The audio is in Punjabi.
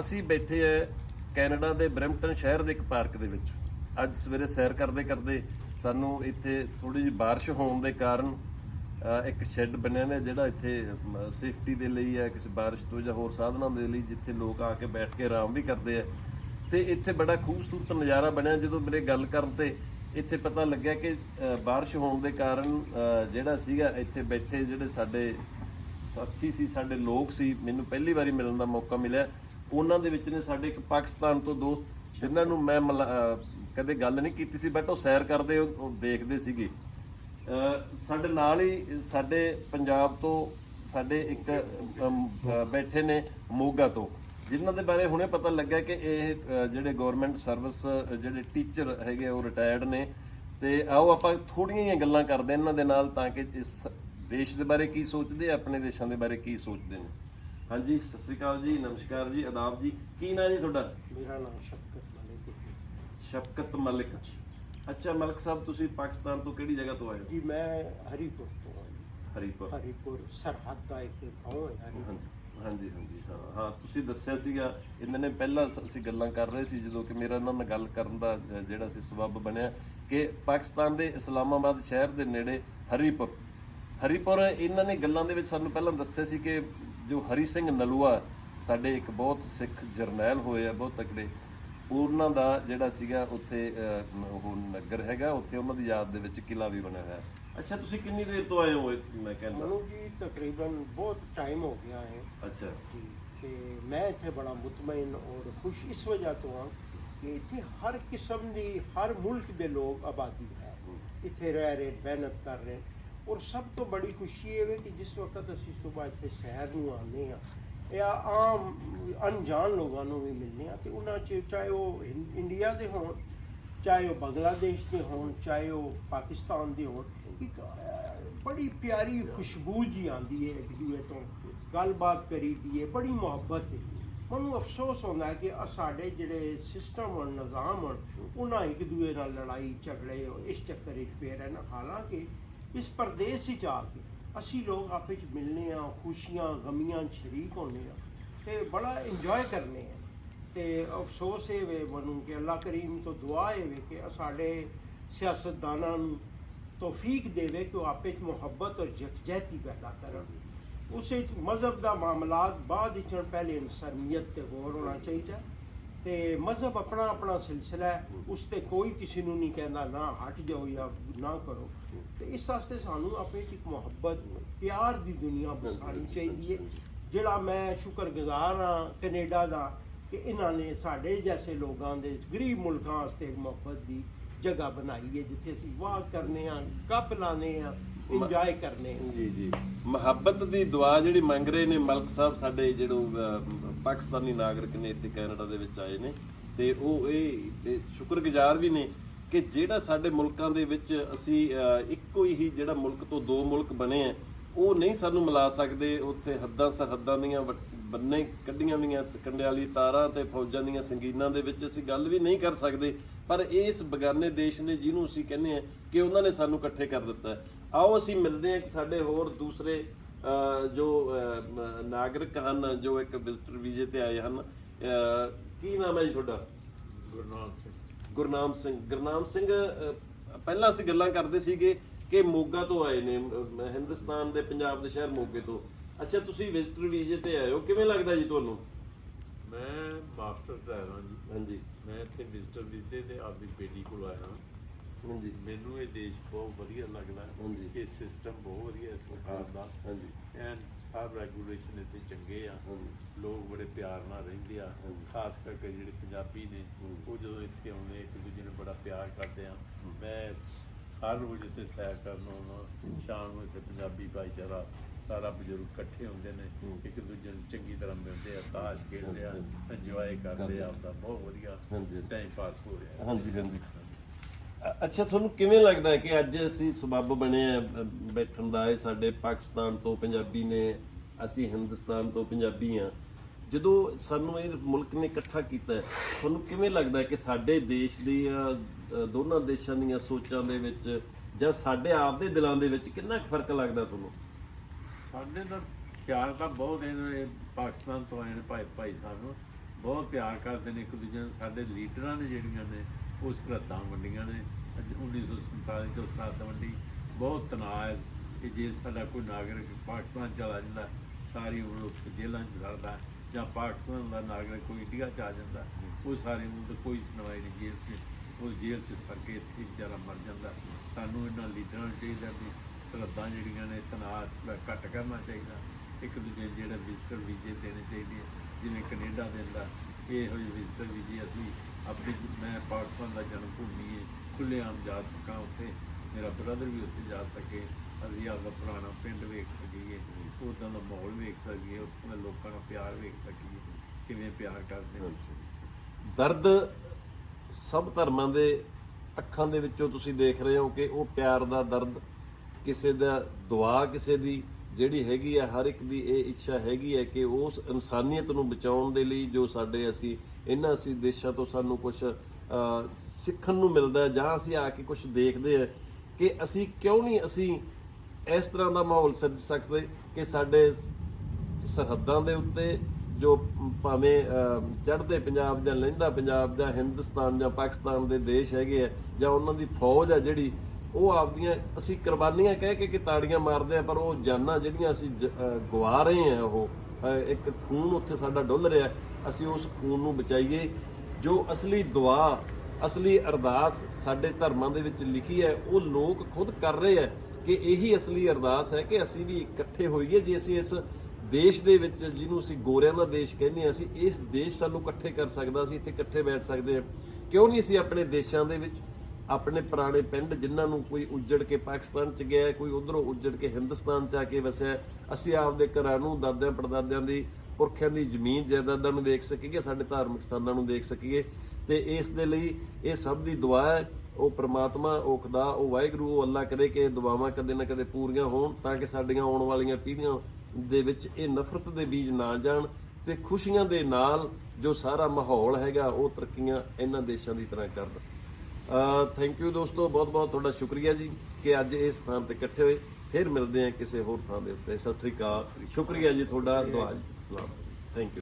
ਅਸੀਂ ਬੈਠੇ ਐ ਕੈਨੇਡਾ ਦੇ ਬ੍ਰੈਂਪਟਨ ਸ਼ਹਿਰ ਦੇ ਇੱਕ ਪਾਰਕ ਦੇ ਵਿੱਚ। ਅੱਜ ਸਵੇਰੇ ਸੈਰ ਕਰਦੇ ਕਰਦੇ ਸਾਨੂੰ ਇੱਥੇ ਥੋੜੀ ਜਿਹੀ ਬਾਰਿਸ਼ ਹੋਣ ਦੇ ਕਾਰਨ ਇੱਕ ਸ਼ੈੱਡ ਬਣਿਆ ਨੇ ਜਿਹੜਾ ਇੱਥੇ ਸੇਫਟੀ ਦੇ ਲਈ ਹੈ ਕਿਸੇ ਬਾਰਿਸ਼ ਤੋਂ ਜਾਂ ਹੋਰ ਸਾਧਨਾਂ ਦੇ ਲਈ ਜਿੱਥੇ ਲੋਕ ਆ ਕੇ ਬੈਠ ਕੇ ਆਰਾਮ ਵੀ ਕਰਦੇ ਆ। ਤੇ ਇੱਥੇ ਬੜਾ ਖੂਬਸੂਰਤ ਨਜ਼ਾਰਾ ਬਣਿਆ। ਜਦੋਂ ਮੇਰੇ ਗੱਲ ਕਰਨ ਤੇ ਇੱਥੇ ਪਤਾ ਲੱਗਿਆ ਕਿ ਅ, ਬਾਰਿਸ਼ ਹੋਣ ਦੇ ਕਾਰਨ ਜਿਹੜਾ ਸੀਗਾ ਇੱਥੇ ਬੈਠੇ ਜਿਹੜੇ ਸਾਡੇ ਸਾਥੀ ਸੀ ਸਾਡੇ ਲੋਕ ਸੀ ਮੈਨੂੰ ਪਹਿਲੀ ਵਾਰੀ ਮਿਲਣ ਦਾ ਮੌਕਾ ਮਿਲਿਆ। ਉਹਨਾਂ ਦੇ ਵਿੱਚ ਨੇ ਸਾਡੇ ਇੱਕ ਪਾਕਿਸਤਾਨ ਤੋਂ ਦੋਸਤ, ਜਿਨ੍ਹਾਂ ਨੂੰ ਮੈਂ ਮਿਲਾ- ਕਦੇ ਗੱਲ ਨਹੀਂ ਕੀਤੀ ਸੀ ਬਟ ਉਹ ਸੈਰ ਕਰਦੇ, ਉਹ ਦੇਖਦੇ ਸੀਗੇ। ਸਾਡੇ ਨਾਲ ਹੀ ਸਾਡੇ ਪੰਜਾਬ ਤੋਂ ਸਾਡੇ ਇੱਕ ਬੈਠੇ ਨੇ ਮੋਗਾ ਤੋਂ, ਜਿਨ੍ਹਾਂ ਦੇ ਬਾਰੇ ਹੁਣੇ ਪਤਾ ਲੱਗਿਆ ਕਿ ਇਹ ਜਿਹੜੇ ਗਵਰਨਮੈਂਟ ਸਰਵਿਸ ਜਿਹੜੇ ਟੀਚਰ ਹੈਗੇ ਉਹ ਰਿਟਾਇਰਡ ਨੇ। ਤੇ ਆਓ ਆਪਾਂ ਥੋੜੀਆਂ ਜਿਹੀਆਂ ਗੱਲਾਂ ਕਰਦੇ ਇਹਨਾਂ ਦੇ ਨਾਲ, ਤਾਂ ਕਿ ਇਸ ਦੇਸ਼ ਦੇ ਬਾਰੇ ਕੀ ਸੋਚਦੇ ਆ, ਆਪਣੇ ਦੇਸ਼ਾਂ ਦੇ ਬਾਰੇ ਕੀ ਸੋਚਦੇ ਨੇ। ਹਾਂਜੀ ਸਤਿ ਸ਼੍ਰੀ ਅਕਾਲ ਜੀ ਨਮਸਕਾਰ ਜੀ ਆਦਾਬ ਜੀ। ਕੀ ਨਾਂ ਜੀ ਤੁਹਾਡਾ? ਮੇਰਾ ਨਾਮ ਸ਼ਫਕਤ ਮਲਿਕ ਹੈ। ਸ਼ਫਕਤ ਮਲਿਕ। ਅੱਛਾ ਮਲਿਕ ਸਾਹਿਬ ਤੁਸੀਂ ਪਾਕਿਸਤਾਨ ਤੋਂ ਕਿਹੜੀ ਜਗ੍ਹਾ ਤੋਂ ਆਏ ਹੋ? ਜੀ ਮੈਂ ਹਰੀਪੁਰ ਤੋਂ ਜੀ। ਹਰੀਪੁਰ। ਹਰੀਪੁਰ ਸਰਹੱਦ ਦਾ ਇੱਕ ਗਾਉਂ ਹੈ ਹਰੀਪੁਰ। ਹਾਂਜੀ ਹਾਂਜੀ ਹਾਂ ਹਾਂ ਤੁਸੀਂ ਦੱਸਿਆ ਸੀਗਾ ਇਹਨਾਂ ਨੇ ਪਹਿਲਾਂ ਅਸੀਂ ਗੱਲਾਂ ਕਰ ਰਹੇ ਸੀ ਜਦੋਂ ਕਿ ਮੇਰਾ ਇਹਨਾਂ ਨਾਲ ਗੱਲ ਕਰਨ ਦਾ ਜਿਹੜਾ ਸੀ ਸਬਬ ਬਣਿਆ ਕਿ ਪਾਕਿਸਤਾਨ ਦੇ ਇਸਲਾਮਾਬਾਦ ਸ਼ਹਿਰ ਦੇ ਨੇੜੇ ਹਰੀਪੁਰ। ਹਰੀਪੁਰ ਇਹਨਾਂ ਨੇ ਗੱਲਾਂ ਦੇ ਵਿੱਚ ਸਾਨੂੰ ਪਹਿਲਾਂ ਦੱਸਿਆ ਸੀ ਕਿ ਜੋ ਹਰੀ ਸਿੰਘ ਨਲੂਆ ਸਾਡੇ ਇੱਕ ਬਹੁਤ ਸਿੱਖ ਜਰਨੈਲ ਹੋਏ ਆ ਬਹੁਤ ਤਕੜੇ ਉਹਨਾਂ ਦਾ ਜਿਹੜਾ ਸੀਗਾ ਉੱਥੇ ਉਹ ਨਗਰ ਹੈਗਾ ਉੱਥੇ ਉਹਨਾਂ ਦੀ ਯਾਦ ਦੇ ਵਿੱਚ ਕਿਲਾ ਵੀ ਬਣਿਆ ਹੋਇਆ। ਅੱਛਾ ਤੁਸੀਂ ਕਿੰਨੀ ਦੇਰ ਤੋਂ ਆਏ ਹੋ ਮੈਂ ਕਹਿੰਦਾ? ਮੈਨੂੰ ਜੀ ਤਕਰੀਬਨ ਬਹੁਤ ਟਾਈਮ ਹੋ ਗਿਆ ਹੈ ਅੱਛਾ। ਜੀ ਕਿ ਮੈਂ ਇੱਥੇ ਬੜਾ ਮੁਤਮਈਨ ਔਰ ਖੁਸ਼ ਇਸ ਵਜ੍ਹਾ ਤੋਂ ਹਾਂ ਕਿ ਇੱਥੇ ਹਰ ਕਿਸਮ ਦੀ ਹਰ ਮੁਲਕ ਦੇ ਲੋਕ ਆਬਾਦੀ ਹੈ। ਇੱਥੇ ਰਹਿ ਰਹੇ ਮਿਹਨਤ ਕਰ ਰਹੇ ਔਰ ਸਭ ਤੋਂ ਬੜੀ ਖੁਸ਼ੀ ਇਹ ਹੈ ਕਿ ਜਿਸ ਵਕਤ ਅਸੀਂ ਸਵੇਰ ਇੱਥੇ ਸੈਰ ਨੂੰ ਆਉਂਦੇ ਹਾਂ ਜਾਂ ਆਮ ਅਣਜਾਣ ਲੋਕਾਂ ਨੂੰ ਵੀ ਮਿਲਦੇ ਹਾਂ ਤੇ ਉਹਨਾਂ 'ਚ ਚਾਹੇ ਉਹ ਇੰਡੀਆ ਦੇ ਹੋਣ, ਚਾਹੇ ਉਹ ਬੰਗਲਾਦੇਸ਼ ਦੇ ਹੋਣ, ਚਾਹੇ ਉਹ ਪਾਕਿਸਤਾਨ ਦੇ ਹੋਣ, ਇੱਕ ਬੜੀ ਪਿਆਰੀ ਖੁਸ਼ਬੂ ਜੀ ਆਉਂਦੀ ਹੈ ਇੱਕ ਦੂਏ ਤੋਂ। ਗੱਲਬਾਤ ਕਰੀਦੀ ਹੈ, ਬੜੀ ਮੁਹੱਬਤ ਹੈ। ਮੈਨੂੰ ਅਫਸੋਸ ਹੁੰਦਾ ਕਿ ਸਾਡੇ ਜਿਹੜੇ ਸਿਸਟਮ ਔਰ ਨਿਜ਼ਾਮ ਹਨ, ਉਹਨਾਂ ਇੱਕ ਦੂਏ ਨਾਲ ਲੜਾਈ, ਝਗੜੇ, ਇਸ ਚੱਕਰ ਵਿੱਚ ਪਏ ਰਹਿਣਾ ਹਾਲਾਂਕਿ ਇਸ ਪਰਦੇਸ ਵਿੱਚ ਆ ਕੇ ਅਸੀਂ ਲੋਕ ਆਪੇ ਵਿੱਚ ਮਿਲਨੇ ਆ, ਖੁਸ਼ੀਆਂ, ਗਮੀਆਂ ਸ਼ਰੀਕ ਹੁੰਦੇ ਆ ਤੇ ਬੜਾ ਇੰਜੋਏ ਕਰਨੇ ਆ। ਤੇ ਅਫਸੋਸ ਇਹ ਵੇ ਮੈਨੂੰ ਕਿ ਅੱਲਾ ਕਰੀਮ ਤੋਂ ਦੁਆ ਇਹ ਵੇ ਕਿ ਸਾਡੇ ਸਿਆਸਤਦਾਨਾਂ ਨੂੰ ਤੌਫੀਕ ਦੇਵੇ ਕਿ ਉਹ ਆਪੇ ਚ ਮੁਹੱਬਤ ਔਰ ਯਕਜਹਿਤੀ ਪੈਦਾ ਕਰਨ। ਉਸੇ ਚ ਮਜ਼ਹਬ ਦਾ ਮਾਮਲਾਤ ਬਾਅਦ ਵਿੱਚ ਪਹਿਲੇ ਇਨਸਾਨੀਅਤ ਤੇ ਗੌਰ ਹੋਣਾ ਚਾਹੀਦਾ। ਤੇ ਮਜ਼ਹਬ ਆਪਣਾ ਆਪਣਾ ਸਿਲਸਿਲਾ ਹੈ ਉਸ ਤੇ ਕੋਈ ਕਿਸੇ ਨੂੰ ਨਹੀਂ ਕਹਿੰਦਾ ਨਾ ਹਟ ਜਾਓ ਜਾਂ ਨਾ ਕਰੋ। ਤੇ ਇਸ ਵਾਸਤੇ ਸਾਨੂੰ ਆਪੇ ਚ ਇੱਕ ਮੁਹੱਬਤ ਪਿਆਰ ਦੀ ਦੁਨੀਆ ਬਸਾਣੀ ਚਾਹੀਦੀ ਹੈ। ਜਿਹੜਾ ਮੈਂ ਸ਼ੁਕਰਗੁਜ਼ਾਰ ਹਾਂ ਕੈਨੇਡਾ ਦਾ ਕਿ ਇਹਨਾਂ ਨੇ ਸਾਡੇ ਜੈਸੇ ਲੋਕਾਂ ਦੇ ਗਰੀਬ ਮੁਲਕਾਂ ਵਾਸਤੇ ਇੱਕ ਮੁਹੱਬਤ ਦੀ ਜਗ੍ਹਾ ਬਣਾਈ ਹੈ ਜਿੱਥੇ ਅਸੀਂ ਵਾਹ ਕਰਨੇ ਆ ਗੱਪ ਲਾਣੇ ਆ ਇੰਜੋਏ ਕਰਨੇ ਜੀ ਜੀ। ਮੁਹੱਬਤ ਦੀ ਦੁਆ ਜਿਹੜੀ ਮੰਗ ਰਹੇ ਨੇ ਮਲਕ ਸਾਹਿਬ ਸਾਡੇ ਜਿਹੜੇ ਪਾਕਿਸਤਾਨੀ ਨਾਗਰਿਕ ਨੇ ਇੱਥੇ ਕੈਨੇਡਾ ਦੇ ਵਿੱਚ ਆਏ ਨੇ ਤੇ ਉਹ ਇਹ ਸ਼ੁਕਰਗੁਜ਼ਾਰ ਵੀ ਨੇ ਕਿ ਜਿਹੜਾ ਸਾਡੇ ਮੁਲਕਾਂ ਦੇ ਵਿੱਚ ਅਸੀਂ ਇੱਕੋ ਹੀ ਜਿਹੜਾ ਮੁਲਕ ਤੋਂ ਦੋ ਮੁਲਕ ਬਣੇ ਆ, ਉਹ ਨਹੀਂ ਸਾਨੂੰ ਮਿਲਾ ਸਕਦੇ। ਉੱਥੇ ਹੱਦਾਂ ਸਰਹੱਦਾਂ ਦੀਆਂ ਵੱਟ- ਬੰਨੇ ਕੱਢੀਆਂ ਵੀਆਂ ਕੰਡਿਆਲੀ ਤਾਰਾਂ ਤੇ ਫੌਜਾਂ ਦੀਆਂ ਸੰਗੀਨਾਂ ਦੇ ਵਿੱਚ ਅਸੀਂ ਗੱਲ ਵੀ ਨਹੀਂ ਕਰ ਸਕਦੇ। ਪਰ ਇਸ ਬਗਾਨੇ ਦੇਸ਼ ਨੇ ਜਿਹਨੂੰ ਅਸੀਂ ਕਹਿੰਦੇ ਆ ਕਿ ਉਹਨਾਂ ਨੇ ਸਾਨੂੰ ਇਕੱਠੇ ਕਰ ਦਿੱਤਾ। ਆਓ ਅਸੀਂ ਮਿਲਦੇ ਹਾਂ ਕਿ ਸਾਡੇ ਹੋਰ ਦੂਸਰੇ ਜੋ ਨਾਗਰਿਕ ਹਨ ਜੋ ਇੱਕ ਵਿਜ਼ਟਰ ਵੀਜ਼ੇ ਤੇ ਆਏ ਹਨ ਕੀ ਨਾਮ ਹੈ ਜੀ ਤੁਹਾਡਾ? ਗੁਰਨਾਮ ਸਿੰਘ। ਗੁਰਨਾਮ ਸਿੰਘ। ਗੁਰਨਾਮ ਸਿੰਘ ਪਹਿਲਾਂ ਅਸੀਂ ਗੱਲਾਂ ਕਰਦੇ ਸੀਗੇ ਕਿ ਮੋਗਾ ਤੋਂ ਆਏ ਨੇ ਹਿੰਦੁਸਤਾਨ ਦੇ ਪੰਜਾਬ ਦੇ ਸ਼ਹਿਰ ਮੋਗੇ ਤੋਂ। ਅੱਛਾ ਤੁਸੀਂ ਵਿਜ਼ਟਰ ਵੀਜ਼ੇ ਤੇ ਆਏ ਹੋ। ਕਿਵੇਂ ਲੱਗਦਾ ਜੀ ਤੁਹਾਨੂੰ? ਮੈਂ ਮਾਸਟਰ ਡਰਾਈਵਰ ਹਾਂ ਜੀ। ਹਾਂਜੀ। ਮੈਂ ਇੱਥੇ ਵਿਜ਼ਟਰ ਵੀਜ਼ੇ ਤੇ ਆਪਦੀ ਬੇਟੀ ਕੋਲ ਆਇਆ। ਹਾਂ ਹਾਂਜੀ ਮੈਨੂੰ ਇਹ ਦੇਸ਼ ਬਹੁਤ ਵਧੀਆ ਲੱਗਦਾ ਹਾਂਜੀ। ਇਹ ਸਿਸਟਮ ਬਹੁਤ ਵਧੀਆ ਹੈ ਸਰਕਾਰ ਦਾ ਹਾਂਜੀ ਐਂਡ ਸਭ ਰੈਗੂਲੇਸ਼ਨ ਇੱਥੇ ਚੰਗੇ ਆ ਹਾਂਜੀ ਲੋਕ ਬੜੇ ਪਿਆਰ ਨਾਲ ਰਹਿੰਦੇ ਆ ਹਾਂਜੀ। ਖਾਸ ਕਰਕੇ ਜਿਹੜੇ ਪੰਜਾਬੀ ਨੇ ਹਮ। ਉਹ ਜਦੋਂ ਇੱਥੇ ਆਉਂਦੇ ਇੱਕ ਦੂਜੇ ਨੂੰ ਬੜਾ ਪਿਆਰ ਕਰਦੇ ਆ ਮੈਂ ਹਰ ਰੋਜ਼ ਇੱਥੇ ਸੈਰ ਕਰਨ ਆਉਣਾ ਸ਼ਾਮ ਨੂੰ ਇੱਥੇ ਪੰਜਾਬੀ ਭਾਈਚਾਰਾ ਸਾਰਾ ਬਜ਼ੁਰਗ ਇਕੱਠੇ ਹੁੰਦੇ ਨੇ ਹਮ। ਇੱਕ ਦੂਜੇ ਨੂੰ ਚੰਗੀ ਤਰ੍ਹਾਂ ਮਿਲਦੇ ਆ ਤਾਸ਼ ਖੇਡਦੇ ਆ। ਇੰਜੋਏ ਕਰਦੇ ਆ। ਆਪਦਾ ਬਹੁਤ ਵਧੀਆ ਹਾਂਜੀ। ਟਾਈਮ ਪਾਸ ਹੋ ਰਿਹਾ ਹਾਂਜੀ ਹਾਂਜੀ ਅੱਛਾ, ਤੁਹਾਨੂੰ ਕਿਵੇਂ ਲੱਗਦਾ ਹੈ ਕਿ ਅੱਜ ਅਸੀਂ ਸਬੱਬ ਬਣੇ ਆ ਬੈਠਣ ਦਾ? ਇਹ ਸਾਡੇ ਪਾਕਿਸਤਾਨ ਤੋਂ ਪੰਜਾਬੀ ਨੇ, ਅਸੀਂ ਹਿੰਦੁਸਤਾਨ ਤੋਂ ਪੰਜਾਬੀ ਆ ਜਦੋਂ ਸਾਨੂੰ ਇਹ ਮੁਲਕ ਨੇ ਇਕੱਠਾ ਕੀਤਾ ਤੁਹਾਨੂੰ ਕਿਵੇਂ ਲੱਗਦਾ ਹੈ ਕਿ ਸਾਡੇ ਦੇਸ਼ ਦੀਆਂ ਦੋਨਾਂ ਦੇਸ਼ਾਂ ਦੀਆਂ ਸੋਚਾਂ ਦੇ ਵਿੱਚ ਜਾਂ ਸਾਡੇ ਆਪ ਦੇ ਦਿਲਾਂ ਦੇ ਵਿੱਚ ਕਿੰਨਾ ਕੁ ਫ਼ਰਕ ਲੱਗਦਾ ਤੁਹਾਨੂੰ? ਸਾਡੇ ਨਾਲ ਪਿਆਰ ਤਾਂ ਬਹੁਤ ਹੈ ਪਾਕਿਸਤਾਨ ਤੋਂ ਆਏ ਨੇ ਭਾਈ ਭਾਈ ਸਾਹਿਬ ਬਹੁਤ ਪਿਆਰ ਕਰਦੇ ਨੇ ਇੱਕ ਦੂਜੇ ਨੂੰ। ਸਾਡੇ ਲੀਡਰਾਂ ਨੇ ਜਿਹੜੀਆਂ ਨੇ ਉਹ ਸਰਹੱਦਾਂ ਵੰਡੀਆਂ ਨੇ। ਅੱਜ 1947 ਤੋਂ ਸਰਹੱਦ ਵੰਡੀ। ਬਹੁਤ ਤਣਾਅ ਹੈ ਕਿ ਜੇ ਸਾਡਾ ਕੋਈ ਨਾਗਰਿਕ ਪਾਕਿਸਤਾਨ ਚਲਾ ਜਾਂਦਾ ਸਾਰੀ ਉਮਰ ਉੱਥੇ ਜੇਲ੍ਹਾਂ 'ਚ ਸਰਦਾ ਜਾਂ ਪਾਕਿਸਤਾਨ ਦਾ ਨਾਗਰਿਕ ਕੋਈ ਇੰਡੀਆ 'ਚ ਆ ਜਾਂਦਾ ਉਹ ਸਾਰੀ ਉਮਰ ਤੋਂ ਕੋਈ ਸੁਣਵਾਈ ਨਹੀਂ ਜੇਲ੍ਹ 'ਚ। ਉਹ ਜੇਲ੍ਹ 'ਚ ਸਰ ਕੇ ਇੱਥੇ ਵਿਚਾਰਾ ਮਰ ਜਾਂਦਾ। ਸਾਨੂੰ ਇਹਨਾਂ ਲੀਡਰਾਂ ਨੂੰ ਚਾਹੀਦਾ ਵੀ ਸਰਹੱਦਾਂ ਜਿਹੜੀਆਂ ਨੇ ਤਣਾਅ ਥੋੜ੍ਹਾ ਘੱਟ ਕਰਨਾ ਚਾਹੀਦਾ। ਇੱਕ ਦੂਜੇ ਨੂੰ ਜਿਹੜੇ ਵਿਜ਼ਟਰ ਵੀਜ਼ੇ ਦੇਣੇ ਚਾਹੀਦੇ ਆ, ਜਿਵੇਂ ਕੈਨੇਡਾ ਦਿੰਦਾ ਇਹੋ ਜਿਹੇ ਵਿਜ਼ਟਰ ਵੀਜ਼ੇ ਅਸੀਂ ਆਪਣੀ ਮੈਂ ਪਾਕਿਸਤਾਨ ਦਾ ਜਨਮ ਭੂਮੀ ਹੈ ਖੁੱਲ੍ਹੇਆਮ ਜਾ ਸਕਾਂ ਉੱਥੇ। ਮੇਰਾ ਬ੍ਰਦਰ ਵੀ ਉੱਥੇ ਜਾ ਸਕੇ। ਅਸੀਂ ਆਪਦਾ ਪੁਰਾਣਾ ਪਿੰਡ ਵੇਖ ਸਕੀਏ ਉੱਦਾਂ ਦਾ ਮਾਹੌਲ ਵੇਖ ਸਕੀਏ, ਉੱਥੋਂ ਦੇ ਲੋਕਾਂ ਦਾ ਪਿਆਰ ਵੇਖ ਸਕੀਏ, ਕਿਵੇਂ ਪਿਆਰ ਕਰਦੇ ਨੇ। ਦਰਦ ਸਭ ਧਰਮਾਂ ਦੇ ਅੱਖਾਂ ਦੇ ਵਿੱਚੋਂ ਤੁਸੀਂ ਦੇਖ ਰਹੇ ਹੋ ਕਿ ਉਹ ਪਿਆਰ ਦਾ ਦਰਦ ਕਿਸੇ ਦਾ ਦੁਆ ਕਿਸੇ ਦੀ ਜਿਹੜੀ ਹੈਗੀ ਹੈ ਹਰ ਇੱਕ ਦੀ ਇਹ ਇੱਛਾ ਹੈਗੀ ਹੈ ਕਿ ਉਸ ਇਨਸਾਨੀਅਤ ਨੂੰ ਬਚਾਉਣ ਦੇ ਲਈ ਜੋ ਸਾਡੇ ਅਸੀਂ ਇਹਨਾਂ ਅਸੀਂ ਦੇਸ਼ਾਂ ਤੋਂ ਸਾਨੂੰ ਕੁਝ ਸਿੱਖਣ ਨੂੰ ਮਿਲਦਾ ਜਾਂ ਅਸੀਂ ਆ ਕੇ ਕੁਝ ਦੇਖਦੇ ਆ ਕਿ ਅਸੀਂ ਕਿਉਂ ਨਹੀਂ ਅਸੀਂ ਇਸ ਤਰ੍ਹਾਂ ਦਾ ਮਾਹੌਲ ਸਿਰਜ ਸਕਦੇ ਕਿ ਸਾਡੇ ਸਰਹੱਦਾਂ ਦੇ ਉੱਤੇ ਜੋ ਭਾਵੇਂ ਚੜ੍ਹਦੇ ਪੰਜਾਬ ਜਾਂ ਲਹਿੰਦਾ ਪੰਜਾਬ ਜਾਂ ਹਿੰਦੁਸਤਾਨ ਜਾਂ ਪਾਕਿਸਤਾਨ ਦੇ ਦੇਸ਼ ਹੈਗੇ ਆ ਜਾਂ ਉਹਨਾਂ ਦੀ ਫੌਜ ਆ ਜਿਹੜੀ, ਉਹ ਆਪਦੀਆਂ ਅਸੀਂ ਕੁਰਬਾਨੀਆਂ ਕਹਿ ਕੇ ਕਿ ਤਾੜੀਆਂ ਮਾਰਦੇ ਆ ਪਰ ਉਹ ਜਾਨਾਂ ਜਿਹੜੀਆਂ ਅਸੀਂ ਜ- ਗਵਾ ਰਹੇ ਆ ਉਹ ਇੱਕ ਖੂਨ ਉੱਥੇ ਸਾਡਾ ਡੁੱਲ ਰਿਹਾ ਅਸੀਂ ਉਸ ਖੂਨ ਨੂੰ ਬਚਾਈਏ, ਜੋ ਅਸਲੀ ਦੁਆ, ਅਸਲੀ ਅਰਦਾਸ ਸਾਡੇ ਧਰਮਾਂ ਦੇ ਵਿੱਚ ਲਿਖੀ ਹੈ, ਉਹ ਲੋਕ ਖੁਦ ਕਰ ਰਹੇ ਹੈ ਕਿ ਇਹੀ ਅਸਲੀ ਅਰਦਾਸ ਹੈ ਕਿ ਅਸੀਂ ਵੀ ਇਕੱਠੇ ਹੋਈਏ। ਜੇ ਅਸੀਂ ਇਸ ਦੇਸ਼ ਦੇ ਵਿੱਚ, ਜਿਹਨੂੰ ਅਸੀਂ ਗੋਰਿਆਂ ਦਾ ਦੇਸ਼ ਕਹਿੰਦੇ ਹਾਂ, ਅਸੀਂ ਇਸ ਦੇਸ਼ ਸਾਨੂੰ ਇਕੱਠੇ ਕਰ ਸਕਦਾ, ਅਸੀਂ ਇੱਥੇ ਇਕੱਠੇ ਬੈਠ ਸਕਦੇ ਹਾਂ। ਕਿਉਂ ਨਹੀਂ ਅਸੀਂ ਆਪਣੇ ਦੇਸ਼ਾਂ ਦੇ ਵਿੱਚ, ਆਪਣੇ ਪੁਰਾਣੇ ਪਿੰਡ ਜਿਨ੍ਹਾਂ ਨੂੰ ਕੋਈ ਉੱਜੜ ਕੇ ਪਾਕਿਸਤਾਨ ਚ ਗਿਆ, ਕੋਈ ਉਧਰੋਂ ਉੱਜੜ ਕੇ ਹਿੰਦੁਸਤਾਨ ਚ ਆ ਕੇ ਵਸਿਆ, ਅਸੀਂ ਆਪਦੇ ਘਰਾਂ ਨੂੰ ਦਾਦਿਆਂ ਪੜਦਾਦਿਆਂ ਦੀ ਪੁਰਖਿਆਂ ਦੀ ਜ਼ਮੀਨ ਜਾਇਦਾਦਾਂ ਨੂੰ ਦੇਖ ਸਕੀਏ, ਸਾਡੇ ਧਾਰਮਿਕ ਸਥਾਨਾਂ ਨੂੰ ਦੇਖ ਸਕੀਏ ਤੇ ਇਸ ਦੇ ਲਈ ਇਹ ਸਭ ਦੀ ਦੁਆ ਹੈ, ਉਹ ਪ੍ਰਮਾਤਮਾ, ਉਹ ਖੁਦਾ, ਉਹ ਵਾਹਿਗੁਰੂ, ਉਹ ਅੱਲਾ ਕਰੇ ਕਿ ਇਹ ਦੁਆਵਾਂ ਕਦੇ ਨਾ ਕਦੇ ਪੂਰੀਆਂ ਹੋਣ ਤਾਂ ਕਿ ਸਾਡੀਆਂ ਆਉਣ ਵਾਲੀਆਂ ਪੀੜ੍ਹੀਆਂ ਦੇ ਵਿੱਚ ਇਹ ਨਫ਼ਰਤ ਦੇ ਬੀਜ ਨਾ ਜਾਣ ਤੇ ਖੁਸ਼ੀਆਂ ਦੇ ਨਾਲ ਜੋ ਸਾਰਾ ਮਾਹੌਲ ਹੈਗਾ, ਉਹ ਤਰੱਕੀਆਂ ਇਹਨਾਂ ਦੇਸ਼ਾਂ ਦੀ ਤਰ੍ਹਾਂ ਕਰਨ ਥੈਂਕ ਯੂ ਦੋਸਤੋ ਬਹੁਤ ਬਹੁਤ ਤੁਹਾਡਾ ਸ਼ੁਕਰੀਆ ਜੀ ਕਿ ਅੱਜ ਇਸ ਸਥਾਨ ਤੇ ਇਕੱਠੇ ਹੋਏ। ਫਿਰ ਮਿਲਦੇ ਹਾਂ ਕਿਸੇ ਹੋਰ ਥਾਂ ਦੇ ਉੱਤੇ। ਸਤਿ ਸ੍ਰੀ ਅਕਾਲ। ਸ਼ੁਕਰੀਆ ਜੀ ਤੁਹਾਡਾ ਦੁਆ ਜੀ ਸਲਾਮ ਥੈਂਕ ਯੂ